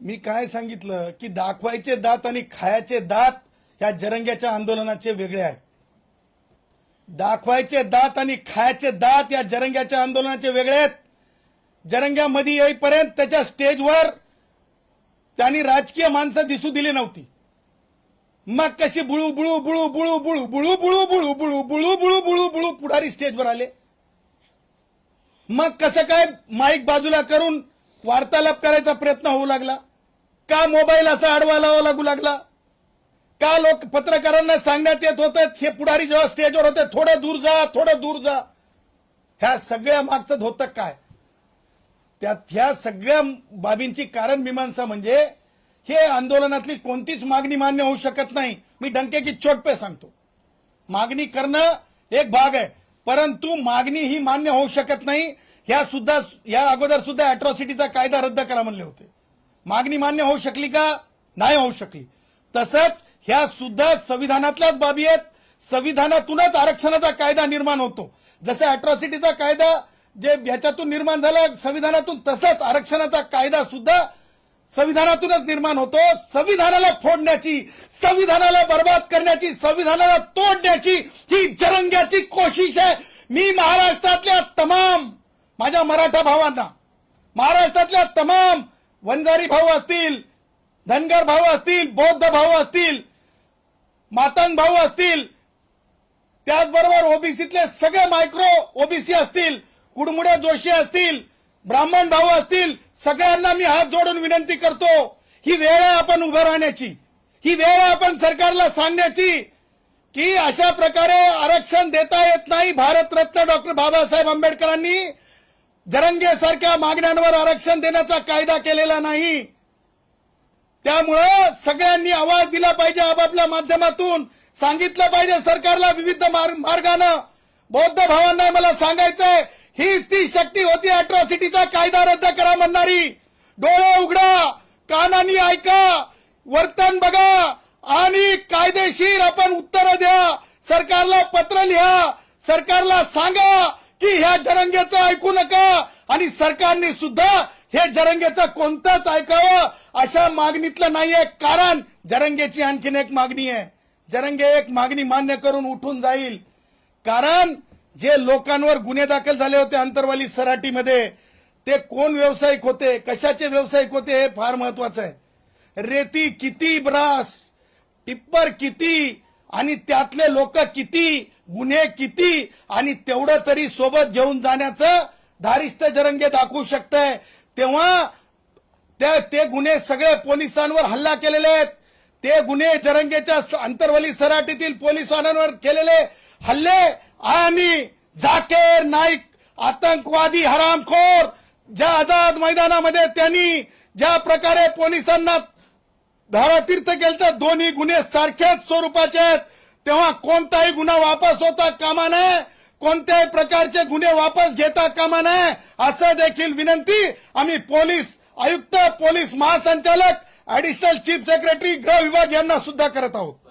मी काय सांगितलं की दाखवायचे दात आणि खायचे दात या जरंग्याच्या आंदोलनाचे वेगळे आहेत दाखवायचे दात आणि खायचे दात या जरंग्याच्या आंदोलनाचे वेगळे आहेत जरंग्यामध्ये येईपर्यंत त्याच्या स्टेजवर त्यांनी राजकीय माणसं दिसू दिली नव्हती मग कशी बुळू बुळू बुळू बुळू बुळू बुळू बुळू बुळू बुळू बुळू बुळू बुळू बुळू पुढारी स्टेजवर आले मग कसं काय माईक बाजूला करून वार्तालाप करायचा प्रयत्न होऊ लागला का मोबाईल असा आडवा लावा लागू लागला? का लोक पत्रकारांना सांगण्यात येत होतं हे पुढारी जेव्हा स्टेजवर होते थोडं दूर जा थोडं दूर जा. ह्या सगळ्या मागचं होतं काय? त्यात ह्या सगळ्या बाबींची कारण मीमांसा म्हणजे हे आंदोलनातली कोणतीच मागणी मान्य होऊ शकत नाही. मी डंक्याची चोट पे सांगतो. मागणी करणं एक भाग आहे. परंतु मागणी ही मान्य होऊ शकत नाही. ह्या सुद्धा या अगोदर सुद्धा अॅट्रॉसिटीचा कायदा रद्द करा म्हणले होते. मागणी मान्य होऊ शकली का? नाही होऊ शकली. तसंच ह्या सुद्धा संविधानातल्याच बाबी आहेत. संविधानातूनच आरक्षणाचा कायदा निर्माण होतो. जसं अॅट्रॉसिटीचा कायदा जे ह्याच्यातून निर्माण झाला संविधानातून तसंच आरक्षणाचा कायदा सुद्धा संविधानातूनच निर्माण होतो. संविधानाला फोडण्याची संविधानाला बर्बाद करण्याची संविधानाला तोडण्याची ही जरंग्याची कोशिश आहे. मी महाराष्ट्रातल्या तमाम माझ्या मराठा भावांना महाराष्ट्रातल्या तमाम वंजारी भाऊ असतील धनगर भाऊ असतील बौद्ध भाऊ असतील मातंग भाऊ असतील त्याचबरोबर ओबीसीतले सगळे मायक्रो ओबीसी असतील कुडमुडे जोशी असतील ब्राह्मण भाऊ असतील सगळ्यांना मी हात जोडून विनंती करतो ही वेळ आहे आपण उभं राहण्याची. ही वेळ आहे आपण सरकारला सांगण्याची की अशा प्रकारे आरक्षण देता येत नाही भारतरत्न डॉक्टर बाबासाहेब आंबेडकरांनी जरंगेसारख्या मागण्यांवर आरक्षण देण्याचा कायदा केलेला नाही. त्यामुळं सगळ्यांनी आवाज दिला पाहिजे आपापल्या माध्यमातून. सांगितलं पाहिजे सरकारला विविध मार्ग- मार्गानं. बौद्ध भावांना मला सांगायचंय हीच ती शक्ती होती अॅट्रॉसिटीचा कायदा रद्द करा म्हणणारी. डोळे उघडा कानानी ऐका वर्तन बघा आणि कायदेशीर आपण उत्तरं द्या. सरकारला पत्र लिहा सरकारला सांगा की ह्या जरंग्याचं ऐकू नका. आणि सरकारने सुद्धा हे जरंग्याचं कोणतंच ऐकावं अशा मागणीतलं नाहीये. कारण जरंगेची आणखीन एक मागणी आहे. जरंगे एक मागणी मान्य करून उठून जाईल. कारण जे लोकांवर गुन्हे दाखल झाले होते अंतरवाली सराटीमध्ये ते कोण व्यावसायिक होते? कशाचे व्यावसायिक होते हे फार महत्वाचं आहे. रेती किती ब्रास? टिप्पर किती? आणि त्यातले लोक किती गुन्हे किती आणि तेवढं तरी सोबत घेऊन जाण्याचं धारिष्ट जरंगे दाखवू शकतंय. तेव्हा त्या ते गुन्हे सगळे पोलिसांवर हल्ला केलेले आहेत. ते गुन्हे जरंगेच्या अंतर्वली सराटीतील पोलिसांवर केलेले हल्ले आणि झाकेर नाईक आतंकवादी हरामखोर ज्या आझाद मैदानामध्ये त्यांनी ज्या प्रकारे पोलिसांना धारातीर्थ केलता तर दोन्ही गुन्हे सारख्याच स्वरूपाचे आहेत. तेव्हा कोणताही गुन्हा वापस होता कामा नये. कोणत्याही प्रकारचे गुन्हे वापस घेता कामा नये. असं देखील विनंती आम्ही पोलीस आयुक्त पोलीस महासंचालक ऍडिशनल चीफ सेक्रेटरी गृह विभाग यांना सुद्धा करत आहोत.